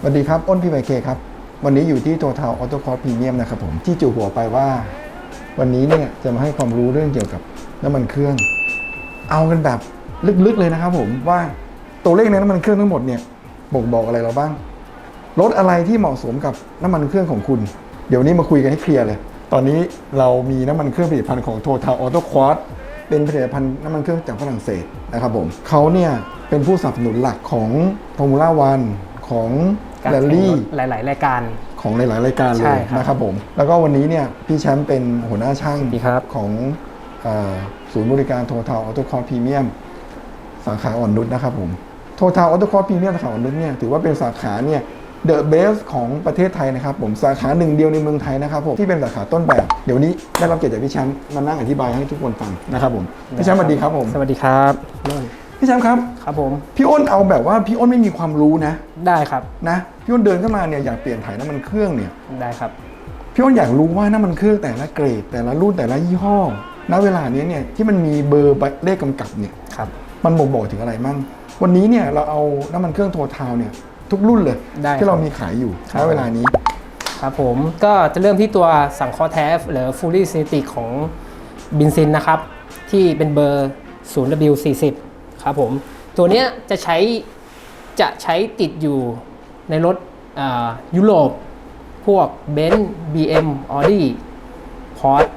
สวัสดีครับ อ้นพี่ไมเคครับ วันนี้อยู่ที่โ o ท a l ออโตคอร์พรีเมียมนะครับผมที่จู่หัวไปว่า วันนี้เนี่ยจะมาให้ความรู้เรื่องเกี่ยวกับน้ำมันเครื่อง เอากันแบบลึกๆเลยนะครับผมว่าตัวเลขในน้ำมันเครื่องทั้งหมดเนี่ยบ่งบอกอะไรเราบ้างรถอะไรที่เหมาะสมกับน้ำมันเครื่องของคุณ เดี๋ยวนี้มาคุยกันให้เคลียร์เลย ตอนนี้เรามีน้ำมันเครื่องผลิตภัณฑ์ของ Total Auto Quad เป็นผลิตภัณฑ์น้ำมันเครื่องจากฝรั่งเศสนะครับผมเขาเนี่ยเป็นผู้สนับสนุนหลักของ Formula One ของ การแรลแข่งรลี่ถหลาย ๆ รายการของหลาย ๆ รายการเลใช่ยครับนะครับผม แล้วก็วันนี้เนี่ยพี่แชมป์เป็นหัวหน้าช่างสวัสดีครับ ของเออศูนย์บริการ Total Auto Quad Premium สาขาอ่อนนุชนะครับผม Total Auto Quad Premium สาขาอ่อนนุชเนี่ยถือว่าเป็นสาขาเนี่ย The Best ของประเทศไทยนะครับผมสาขาหนึ่งเดียวในเมืองไทยนะครับผมที่เป็นสาขาต้นแบบเดี๋ยวนี้ได้รับเกียรติจากพี่แชมป์มานั่งอธิบายให้ทุกคนฟังนะครับผมพี่แชมป์สวัสดีครับผม สวัสดีครับ พี่แชมป์ครับครับผม พี่อ้นเอาแบบว่าพี่อ้นไม่มีความรู้นะ ได้ครับนะพี่อ้นเดินเข้ามาเนี่ยอยากเปลี่ยนถ่ายน้ำมันเครื่องเนี่ยได้ครับพี่อ้นอยากรู้ว่าน้ำมันเครื่องแต่ละเกรด แต่ละรุ่นแต่ละยี่ห้อณเวลานี้เนี่ยที่มันมีเบอร์เลขกำกับเนี่ยครับมันบ่งบอกถึงอะไรมั่งวันนี้เนี่ยเราเอาน้ำมันเครื่องโททาวเนี่ยทุกรุ่นเลยได้ที่เราครับมีขายอยู่ครัณบเวลานี้ ครับผมก็จะเริ่มที่ตัวสังเคราะห์แท้หรือ fully synthetic ของบินซินนะครับที่เป็นเบอร์ 0W40 ครับผมตัวเนี้ยจะใช้จะใช้ติดอยู่ในรถอ่ายุโรป พวก Benz BM Audi Porsche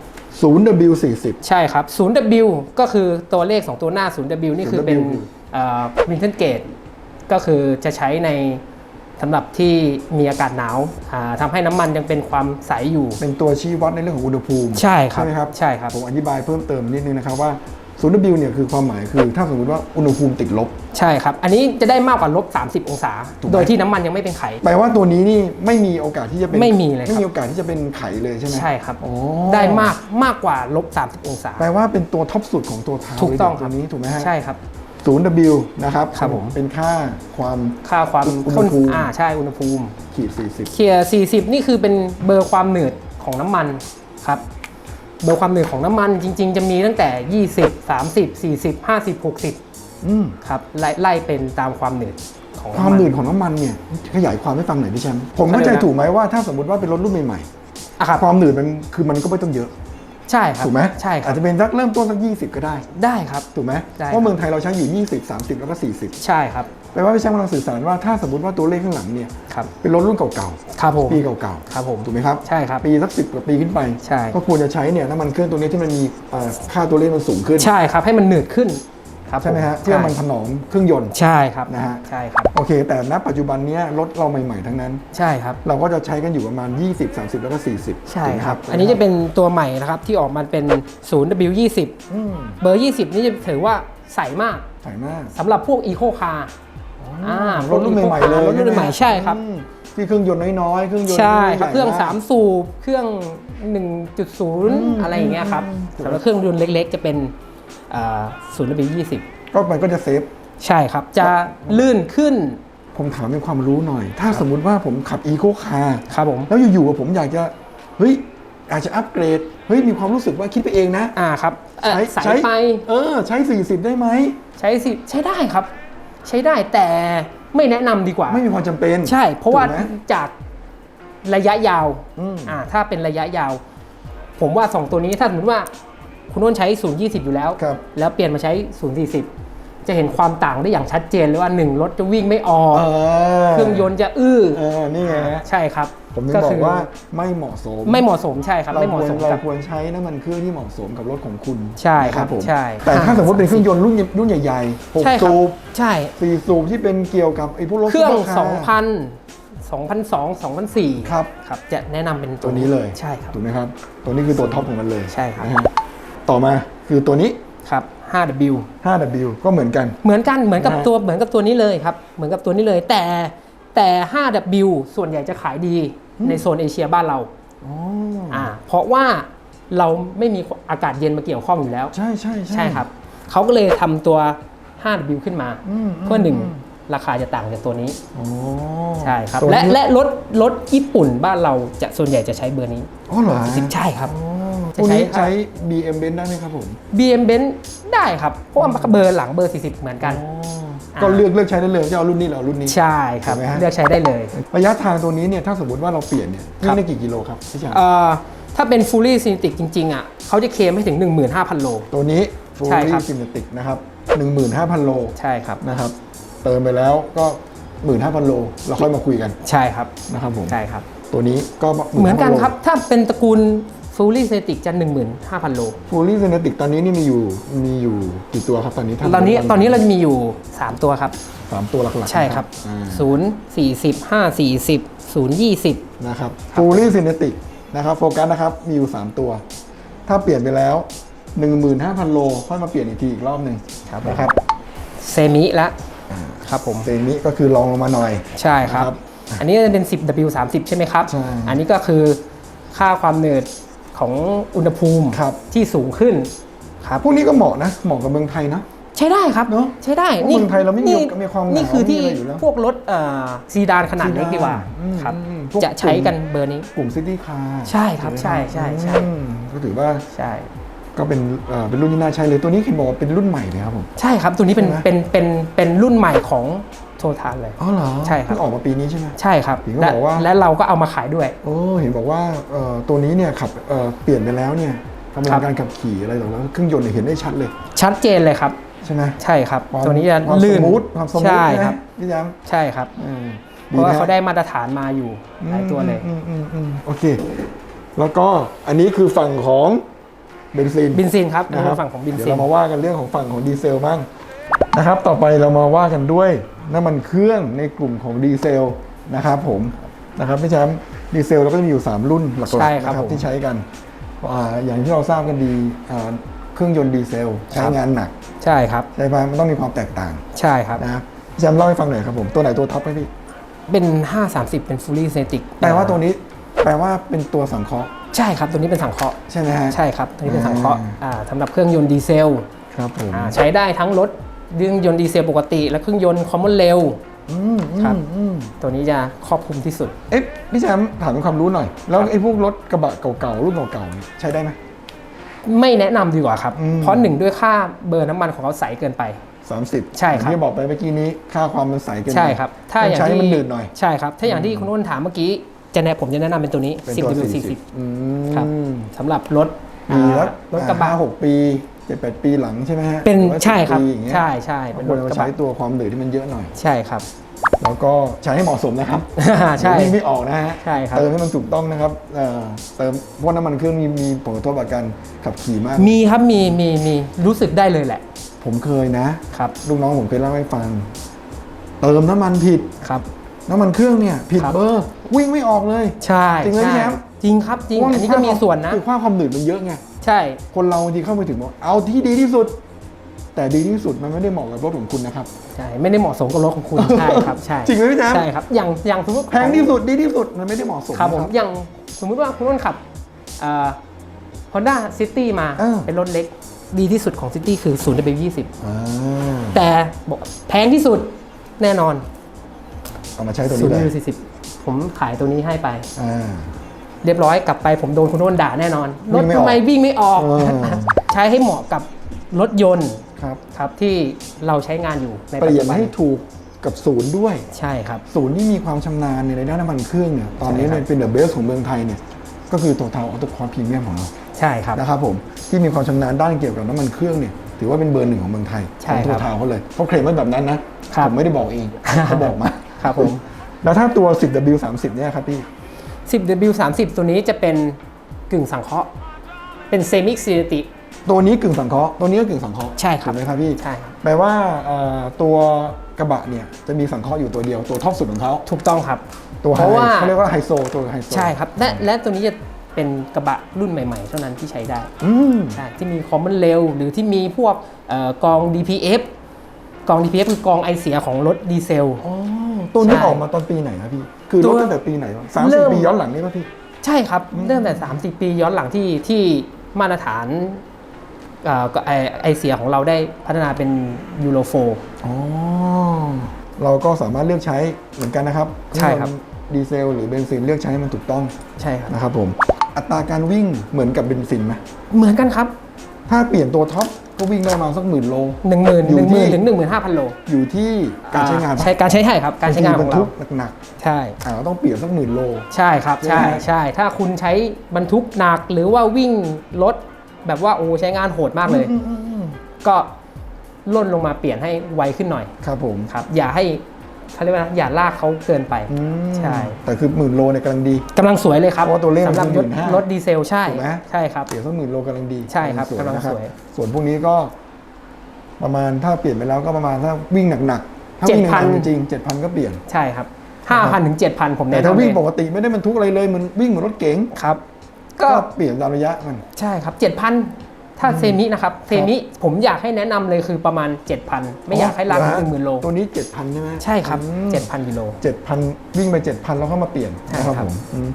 0W40 ใช่ครับ 0W ก็คือตัวเลขสองตัวหน้า 0W นี่คือเป็น 0W วินเทนเกตก็คือจะใช้ในสำหรับที่มีอากาศหนาวอ่าทำให้น้ำมันยังเป็นความใสอยู่ เป็นตัวชี้วัดในเรื่องของอุณหภูมิ ใช่ครับใช่ไหมครับใช่ครับผมอธิบายเพิ่มเติมนิดนึงนะครับว่า 0W เนี่ยคือความหมายคือถ้าสมมติว่าอุณหภูมิติดลบ ใช่ครับ อันนี้จะได้มากกว่าลบ 30 องศา ถูกไหม โดยที่น้ำมันยังไม่เป็นไข แปลว่าตัวนี้นี่ไม่มีโอกาสที่จะเป็นไม่มีเลยครับ ไม่มีโอกาสที่จะเป็นไขเลยใช่ไหมใช่ครับ โอ้ได้มากมากกว่าลบ 30 องศา แปลว่าเป็นตัวท็อปสุดของตัวเท้าถูกต้องเลยครับตัวนี้ถูกไหมฮะใช่ครับ 0W นะครับครับผม เป็นค่าความ ค่าความอุณหภูมิ อ่าใช่อุณหภูมิ ขีด40 เคลียร์40 นี่คือเป็นเบอร์ความหนืดของน้ำมันครับ เบอร์ความหนืดของน้ำมันจริง ๆ จะมีตั้งแต่ 20 30 40 50 60อืมครับไล่ไล่เป็นตามความหนืดของความำหนืดของน้ำมันเนี่ยขยายความให้ฟังหน่อยพี่แชมป์ผมเข้าใจถูกไหมว่าถ้าสมมติว่าเป็นรถรุ่นใหม่อะครับๆความหนืดมันคือมันก็ไม่ต้องเยอะใช่ครับถูกไหมใช่ครัอาบจจะเป็นสักเริ่มต้นสัก20 ก็ได้ ได้ครับ ถูกไหมได้ เพราะเมืองไทยเราใช้อยู่ 20 30 แล้วก็40 ใช่ครับ แปลว่าพี่แชมป์กำลังสื่อสารว่าถ้าสมมติว่าตัวเลขข้างหลังเนี่ยครับเป็นรถรุ่นเก่าครับผมๆปีเก่าครับผม ๆถูกไหมครับใช่ครับปีสักสิบกว่าปีขึ้นไป ใช่ ก็ควรจะใช้เนี่ยน้ำมันเครื่องตัวนี้ที่มันมีเอ่อค่าตัวเลขมันสูงขึ้นใช่ครับให้มันหนืดขึ้นครับใช่ไหมฮะผเพื่อมันถนอมเครื่องยนต์ ใช่ครับนะฮะ ใช่ครับ โอเค แต่ณปัจจุบันเนี้ยรถเราใหม่ ๆ ทั้งนั้น ใช่ครับ เราก็จะใช้กันอยู่ประมาณ 20 30 แล้วก็ 40ใช่ถูกไหมครับ อันนี้จะเป็นตัวใหม่นะครับที่ออกมาเป็น 0W20 อืมเบอร์ 20 นี่จะถือว่าใสมากใส่มากสำหรับพวกอีโคคาร์ อ่ารถรุ่นใหม่ๆเลยรถรุ่นใหม่ๆใช่ครับอืมที่เครื่องยนต์น้อยๆเครื่องยนต์ใช่ครับใหญ่เครื่องก3สูบเครื่อง 1.0 อะไรอย่างเงี้ยครับอืมสำหรับเครื่องยนต์เล็ก ๆ จะเป็นอ่า 0W20 ก็มันก็จะเซฟใช่ครับจะลื่นขึ้น ผมถามเป็นความรู้หน่อย ถ้าสมมุติว่าผมขับอีโคคาร์ครับผมแล้วอยู่ๆอะผมอยากจะเฮ้ยอาจจะอัปเกรดเฮ้ยมีความรู้สึกว่าคิดไปเองนะอ่าครับเอ่อใสไปเออใช้ 40 ได้ไหมใช้สิใช้ได้ครับ ใช้ได้แต่ไม่แนะนำดีกว่า ไม่มีความจำเป็นใช่ เพราะว่าถูกไหม จากระยะยาวอืม อ่าถ้าเป็นระยะยาว ผมว่า 2 ตัวนี้ถ้าสมมติว่าคุณอ้นใช้ 020 อยู่แล้ว ครับแล้วเปลี่ยนมาใช้ 040 จะเห็นความต่างได้อย่างชัดเจนเลยว่า 1 รถจะวิ่งไม่ออก เออเครื่องยนต์จะอื้อ เออนี่ไงฮะ ใช่ครับ ผมถึงบอกว่าไม่เหมาะสมไม่เหมาะสมใช่ครับ เราไม่เหควมาะรสมเรากับ ควรใช้น้ำมันเครื่องที่เหมาะสมกับรถของคุณใช่นะครับผมใช่แต่ถ้าสมมติเป็นเครื่องยนต์รุ่นรุ่นใหญ่ๆหกใช่ครับสูบใช่ สี่สูบที่เป็นเกี่ยวกับไอ้พวกรถเครื่อง ซุปปคา2,000 2,002 2,004ครับครับจะแนะนำเป็นตัวนี้เลย ใช่ครับ ถูกไหมครับ ตัวนี้คือตัวท็อปของมันเลยใช่ครับ นะฮะต่อมาคือตัวนี้ ครับ 5W 5W ก็เหมือนกัน เหมือนกันเหมือนกับนะฮะ ตัวเหมือนกับตัวนี้เลยครับ เหมือนกับตัวนี้เลย แต่ แต่ 5W ส่วนใหญ่จะขายดีในโซนเอเชียบ้านเราอ๋ออ่าเพราะว่าเราไม่มีอากาศเย็นมาเกี่ยวข้องอยู่แล้ว ใช่ใช่ใช่ครับ เขาก็เลยทำตัว 5W ขึ้นมาอืมเพื่อหนึ่งราคาจะต่างจากตัวนี้อ๋อใช่ครับตัวและนี้และรถรถญี่ปุ่นบ้านเราจะส่วนใหญ่จะใช้เบอร์นี้อ๋อเหรอฮะใช่ครับอ๋อจะตัวใช้นี้ใช้ BM Benz ได้ไหมครับผม BM Benz ได้ครับ เพราะว่าเบอร์หลังเบอร์ 40 เหมือนกันอ๋อ ก็เลือกเลือกใช้ได้เลยจะเอารุ่นนี้หรือเอารุ่นนี้ ใช่ครับถูกไหมฮะ เลือกใช้ได้เลยระยะทางตัวนี้เนี่ยถ้าสมมติว่าเราเปลี่ยนเนี่ยครัวิ่บงได้กี่กิโลครับพี่ชายเอ่อถ้าเป็น fully synthetic จริงๆอะเขาจะเคลมให้ถึง 15,000 โล ตัวนี้ใช่ fully ครับ synthetic นะครับ15,000 โลใช่ครับ นะครับเติมไปแล้วก็ 15,000 โลเราค่อยมาคุยกันใช่ครับ นะครับผมใช่ครับ ตัวนี้ก็เหมือนกัน15,000โลครับ ถ้าเป็นตระกูล fully synthetic จะ15,000 โล fully synthetic ตอนนี้นี่มีอยู่มีอยู่กี่ตัวครับตอนนี้ถ้าตอนนี้ตอนนี้เราจะมีอยู่ 3 ตัวครับ สามตัวหลักๆใช่ครับ อ่า 0 40 5 40 0 20 นะครับ fully synthetic นะครับโฟกัสนะครับมีอยู่ 3 ตัว ถ้าเปลี่ยนไปแล้ว 15,000 โลค่อยมาเปลี่ยนอีกทีอีกรอบหนึ่งครับนะครับเซมิละครับผม เซมิก็คือลองลงมาหน่อย ใช่ครับ นะครับอันนี้จะเป็น 10 W 30 ใช่ไหมครับ ใช่ อันนี้ก็คือค่าความเหนืด ของอุณหภูมิครับที่สูงขึ้นครับพวกนี้ก็เหมาะนะเหมาะกับเมืองไทยนะใช้ได้ครับเนอะใช้ได้เพราะเมืองไทยเราไม่มีนี่มีความหนาวนี่คือที่มีอะไรอยู่แล้วพวกรถเอ่อซีดานขนาดเล็กดีกว่าอืมครับอืมพวกจะใช้กันเบอร์นี้กลุ่มซิตี้คาร์ใช่ครับใช่ใช่ใช่ก็ถือว่าใช่ก็เป็นเอ่อเป็นรุ่นที่น่าใช้เลยตัวนี้เห็นบอกว่าเป็นรุ่นใหม่เลยครับผมใช่ครับตัวนี้เป็นใช่ไหมเป็นเป็นเป็นรุ่นใหม่ของ โททานเลยอ๋อเหรอใช่ครับเพิ่งออกมาปีนี้ใช่ไหมใช่ครับเห็นเขาและบอกว่าและเราก็เอามาขายด้วยโอ้เห็นบอกว่าเอ่อตัวนี้เนี่ยขับเอ่อเปลี่ยนไปแล้วเนี่ยประมาครัณบการขับขี่อะไรต่างๆเครื่องยนต์เนี่ยเห็นได้ชัดเลย ชัดเจนเลยครับใช่ไหมใช่ครับความตัวนี้จะความลื่นสมูทความสมูทใช่ไหมครับพี่แย้มใช่ครับอืมเพราะว่านะเขาได้มาตรฐานมาอยู่หลายตัวเลยอืมอืมอืมโอเค แล้วก็อันนี้คือฝั่งของเบนซินบินซินครับนะครับฝั่งของบินเดี๋ยวซินเรามาว่ากันเรื่องของฝั่งของดีเซลบ้างนะครับ ต่อไปเรามาว่ากันด้วย น้ำมันเครื่องในกลุ่มของดีเซลนะครับผมนะครับพี่แชมป์ดีเซลเราก็จะมีอยู่ 3 รุ่นหลักใช่ๆครับนะครับผม ที่ใช้กันอ่าอย่างที่เราทราบกันดีอ่าเครื่องยนต์ดีเซลใช้ครับงานหนักใช่ครับ ใช่ไหมมันต้องมีความแตกต่างใช่ครับ นะครับพี่แชมป์เล่าให้ฟังหน่อยครับผมตัวไหนตัวท็อปไหมพี่เป็น 530 เป็น fully synthetic แปลว่าตัวนี้แปลว่าเป็นตัวสังเคราะห์ใช่ครับ ตัวนี้เป็นสังเคราะห์ใช่ไหมฮะ ใช่ครับ ตัวนี้เป็นสังเคราะห์อ่าอ่าสำหรับเครื่องยนต์ดีเซลครับผม อ่าใช้ได้ทั้งรถ เครื่องยนต์ดีเซลปกติ และเครื่องยนต์คอมมอนเร็วอืมอืครับมอืมตัวนี้จะครอบคลุมที่สุด เอ๊ะพี่แชมป์ถามเป็นความรู้หน่อย แล้วไอ้พวกรถกระบะเก่าๆรุ่นเก่าๆเนี่ยใช้ได้ไหมไม่แนะนำดีกว่าครับอืมเพราะหนึ่งด้วยค่าเบอร์น้ำมันของเขาใสเกินไปสามสิบใช่ครับที่บอกไปเมื่อกี้นี้ค่าความมันใสเกินไปใช่ครับถ้าอย่างใช้ที่มันหนืดหน่อยใช่ครับถ้าอย่างที่คุณอ้นถามเมื่อกี้จะแนะผมจะแนะนำเป็นตัวนี้เป็น10ตัว W 40 40อืครับมสำหรับรถมีแล้วอ่ารถกระบะห้าหกปีเจ็ดแปดปีหลังใช่ไหมฮะเป็นหอว่าใช่ครับ10ปีอย่างเงี้ยใช่ใช่เป็เป็นนครนถเรากระใช้บะตัวความหนืดที่มันเยอะหน่อย ใช่ครับ แล้วก็ใช้ให้เหมาะสมนะครับใช่วิ่งไม่ออกนะฮะใช่ครับ เติมให้มันถูกต้องนะครับเอ่อเติมเพราะน้ำมันเครื่องมีมีผลกระทบกับการขับขี่มาก มีครับมีมีมีรู้สึกได้เลยแหละผมเคยนะ ครับลูกน้องผมเคยเล่าให้ฟัง เติมน้ำมันผิด ครับ น้ำมันเครื่องเนี่ย ผิดครับ เบอร์ วิ่งไม่ออกเลย ใช่จริงไหมใช่พี่แชมป์ จริงครับจริงเพาะอันนี้ก็มีส่วนนะ คือค่าความหนืดมันเยอะไง ใช่ คนเราบางทีเข้าไปถึงบอกเอาที่ดีที่สุด แต่ดีที่สุดมันไม่ได้เหมาะกับรถของคุณนะครับ ใช่ ไม่ได้เหมาะสมกับรถของคุณ ใช่ครับ ใช่จริงไหมพี่แชมป์ใช่ครับ อย่าง อย่างสมมติแพงที่สุดดีที่สุดมันไม่ได้เหมาะสมครับผมนะอย่างสมมุติว่าคุณอ้นขับฮอนด้าซิตี้มาเออเป็นรถเล็ก ดีที่สุดของซิตี้คือ0 W อ่า20แต่บอกแพงที่สุดแน่นอน เอามาใช้ตัว0นี้เลย W 40ผมขายตัวนี้ให้ไปอ่า เรียบร้อยกลับไปผมโดนคุณโน้นด่าแน่นอนรวิ่ถงไม่ออกทำไมวิ่งไม่ออก เออ ใช้ให้เหมาะกับรถยนต์ครับ ครับที่เราใช้งานอยู่ในเปปัจลี่ยจุนบันให้ถูกกับศูนย์ด้วย ใช่ครับ ศูนย์ที่มีความชำนาญในด้านน้ำมันเครื่องเนี่ยตอนนี้ใช่ครับเนี่ยเป็นเดอะเบสของเมืองไทยเนี่ยก็คือตัวเทาออโต้คอร์พรีเมียมของเราใช่ครับ นะครับผมที่มีความชำนาญด้านเกี่ยวกับน้ำมันเครื่องเนี่ยถือว่าเป็นเบอร์หนึ่งของเมืองไทยใช่ของตัวครับเทาเขาเลยเขาเคลมไว้แบบนั้นนะ ครับ ผมไม่ได้บอกเองเขาบอกมา ครับผม แล้วถ้าตัว 10W30 เนี่ยครับพี่ 10 W 30 ตัวนี้จะเป็นกึ่งสังเคราะห์ เป็นเซมิซิติ ตัวนี้กึ่งสังเคราะห์ตัวนี้ก็กึ่งสังเคราะห์ใช่ครับถูกไหมครับพี่ใช่ครับ แปลว่าเอ่อตัวกระบะเนี่ยจะมีสังเคราะห์อยู่ตัวเดียวตัวท็อปสุดของเขาถูกต้องครับ ตัวไฮเพราะว่า เขาเรียกว่าไฮโซตัวไฮโซใช่ครับ และและตัวนี้จะเป็นกระบะรุ่นใหม่ๆ เท่านั้นที่ใช้ได้อืมใช่ที่มีคอมมอนเร็วหรือที่มีพวกเอ่อกอง DPF กอง DPF คือกองไอเสียของรถดีเซล อ๋อ ตัวนี้ใช่ ออกมาตอนปีไหนครับพี่ คือตัรวถตั้งแต่ปีไหนวะสามเริ่สิบม ปีย้อนหลังนี่ป่ะพี่ ใช่ครับเริ่มแต่ 30 ปีย้อนหลังที่ที่มาตรฐานเอ่อก็ไอไอเสียของเราได้พัฒนาเป็นยูโรโฟ อ๋อ เราก็สามารถเลือกใช้เหมือนกันนะครับใช่ครับเองดีเซลหรือเบนซินเลือกใช้ให้มันถูกต้องใช่ครับ นะครับผม อัตราการวิ่งเหมือนกับเบนซินไหมเหมือนกันครับ ถ้าเปลี่ยนตัวท็อป ก็วิ่งได้ประมาณสักหมื่นโล หนึ่งหมื่นอยู่หนึ่งหมื่นที่ถึงหนึ่งหมื่นห้าพันโลอยู่ที่การใช้งานปะใช้การใช้ให้ครับ การใช้งานของบรรเราทุกหนักใช่ ๆอ่าต้องเปลี่ยนสักหมื่นโล ใช่ครับใช่ใช่ไหม ใช่ ถ้าคุณใช้บรรทุกหนักหรือว่าวิ่งรถแบบว่าโอ้ใช้งานโหดมากเลยอืมอืมอืมก็ล่นลงมาเปลี่ยนให้ไวขึ้นหน่อยครับผม ครับ อย่าให้ เขาเรียกว่าอย่าลากเขาเกินไปอืมใช่แต่คือหมื่นโลเนี่ยกำลังดีกำลังสวยเลยครับเพราะว่าตัวเลขมันสำหรับคือรถ15,000รถดีเซลใช่ถูกไหมใช่ครับเปลี่ยนสักหมื่นโลกำลังดีใช่ครับกำลังกำลังนะสวยส่วนพวกนี้ก็ ประมาณถ้าเปลี่ยนไปแล้วก็ประมาณถ้าวิ่งหนักๆถ้าวิ่งหนักๆจริงๆเจ็ดพันก็เปลี่ยนใช่ครับห้าพันถึงเจ็ดพันผมแต่แนะถ้านำเลวิ่งยปกติไม่ได้บรรทุกอะไรเลยเหมันวิ่งเหมือนรถเก๋งครับก็ก็เปลี่ยนตามระยะมันใช่ครับเจ็ดพัน ถ้าเซมินะครับเซมิผมอยากให้แนะนำเลยคือประมาณ 7,000 ไม่อยากให้ลากถึงหนึ่งหมื่นโล ตัวนี้เจ็ดพันใช่ไหมใช่ครับอืม7,000กิโลเจ็ดพันวิ่งไปเจ็ดพันแล้วก็มาเปลี่ยนใช่นะครับครับผมอืม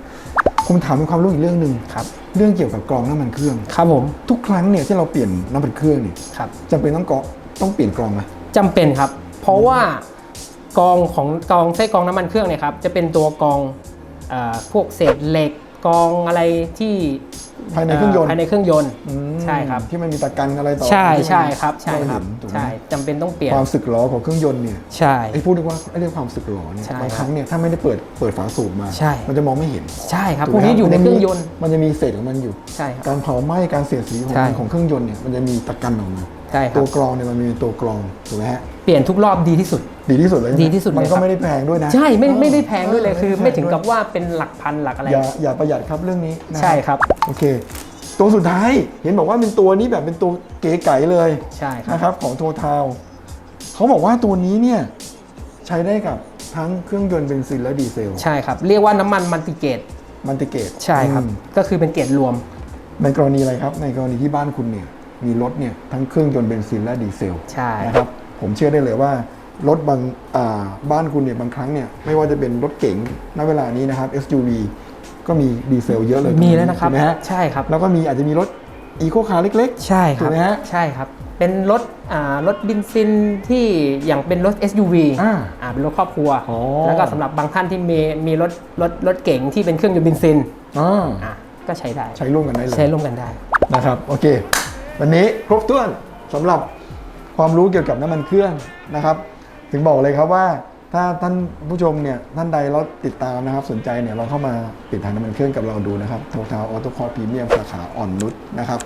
ผมถามเป็นความรู้อีกเรื่องหนึ่งครับเรื่องเกี่ยวกับกรองน้ำมันเครื่องครับผมทุกครั้งเนี่ยที่เราเปลี่ยนน้ำมันเครื่องเนี่ยครับจำเป็นต้องกรองต้องเปลี่ยนกรองไหมจำเป็นครับ เพราะว่ากองของกองไส้กรองน้ำมันเครื่องเนี่ยครับจะเป็นตัวกรองเอ่อพวกเศษเหล็กกรองอะไรที่ ภายในเครื่องยนต์ภายในเครื่องยนต์ อืมใช่ครับ ที่มันมีตะกันอะไรต่อใช่ที่มันใช่ครับ ใช่ครับเาเห็นถูกไหมใช่จำเป็นต้องเปลี่ยน ความสึกหรอของเครื่องยนต์เนี่ยใช่ ไอ้พูดเรียกว่าไอ้เรื่องความสึกหรอเนี่ยใช่บางครั้งเนี่ยถ้าไม่ได้เปิดเปิดฝาสูบมา ใช่ มันจะมองไม่เห็นใช่ครับถูพวกนี้ไหมอยู่ในมัเคมีรื่องยนต์ มันจะมีเศษของมันอยู่ ใช่ครับ การเผาไหม้การเสียดสีของใช่มันของเครื่องยนต์เนี่ยมันจะมีตะกันออกมาใช่ครัตับวกรองเนี่ยมันมีตัวกรองถูกไหมฮะ เปลี่ยนทุกรอบดีที่สุด ดีที่สุดเลยใช่ไหมดีที่สุดเลยมันก็ครับไม่ได้แพงด้วยนะ ใช่ไม่เออไม่ได้แพงด้วยเลยคือเไม่ถึงกับว่าเป็นหลักพันหลักอะไร อย่าอย่าประหยัดครับเรื่องนี้นะใช่ครับโอเค ตัวสุดท้ายเห็นบอกว่าเป็นตัวนี้แบบเป็นตัวเก๋ไก๋เลยใช่ครับนะครับของโททาวเขาบอกว่าตัวนี้เนี่ยใช้ได้กับทั้งเครื่องยนต์เบนซินและดีเซล ใช่ครับ เรียกว่าน้ำมันมัลติเกตมันติเกตใช่ครับอืมก็คือเป็นเกตรวม ในกรณีอะไรครับ ในกรณีที่บ้านคุณเนี่ยมีรถเนี่ยทั้งเครื่องยนต์เบนซินและดีเซลใช่นะครับ ผมเชื่อได้เลยว่ารถบางอ่าบ้านคุณเนี่ยบางครั้งเนี่ยไม่ว่าจะเป็นรถเก๋งณเวลานี้นะครับ SUV ก็มีดีเซลเยอะเลยมีแล้วนะครับถูกไหมฮะใช่ครับ แล้วก็มีอาจจะมีรถอีโคคาร์เล็กใช่คถูรักบไหมฮะใช่ครับ เป็นรถอ่ารถบินซินที่อย่างเป็นรถ SUV อ่าอ่าเป็นรถครอบครัวอ๋อแล้วก็สำหรับบางท่านที่มีมีรถรถรถเก๋งที่เป็นเครื่องยนต์บินซินๆอ่าอะก็ใช้ได้ใช้ร่วมกันได้เลยใช้ร่วมกันได้นะครับโอเค วันนี้ครบถ้วนสำหรับ ความรู้เกี่ยวกับน้ำมันเครื่องนะครับ ถึงบอกเลยครับว่าถ้าท่านผู้ชมเนี่ยท่านใดเราติดตามนะครับ สนใจเนี่ยเราเข้ามาปิดทางน้ำมันเครื่องกับเราดูนะครับโททาวออโต้คอร์พรีเมียมสาขาอ่อนนุชนะครับ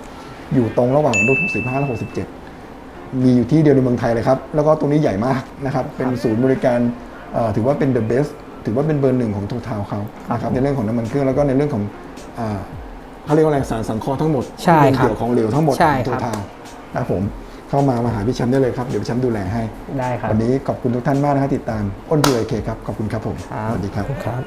อยู่ตรงระหว่างรุ่น65 และ 67 มีอยู่ที่เดียวในเมืองไทยเลยครับ แล้วก็ตรงนี้ใหญ่มากนะครับ เป็นศูนย์บริการเอ่อถือว่าเป็น the best ถือว่าเป็นเบอร์หนึ่งของโททาวเขานะครับในเรื่องของน้ำมันเครื่องแล้วก็ในเรื่องของอ่าเขาเรียกว่าอะไรสารสังเคราะห์ทั้งหมดใช่ที่เป็นครับเกี่ยวของเหลวทั้งหมดใช่ของโทครับทาวนะครับผม เข้ามามาหาพี่แชมป์ได้เลยครับ เดี๋ยวพี่แชมป์ดูแลให้ ได้ครับ วันนี้ขอบคุณทุกท่านมากนะครับติดตามอ้นดูไอเคครับ ขอบคุณครับผม ครับ สวัสดีครับ ครับ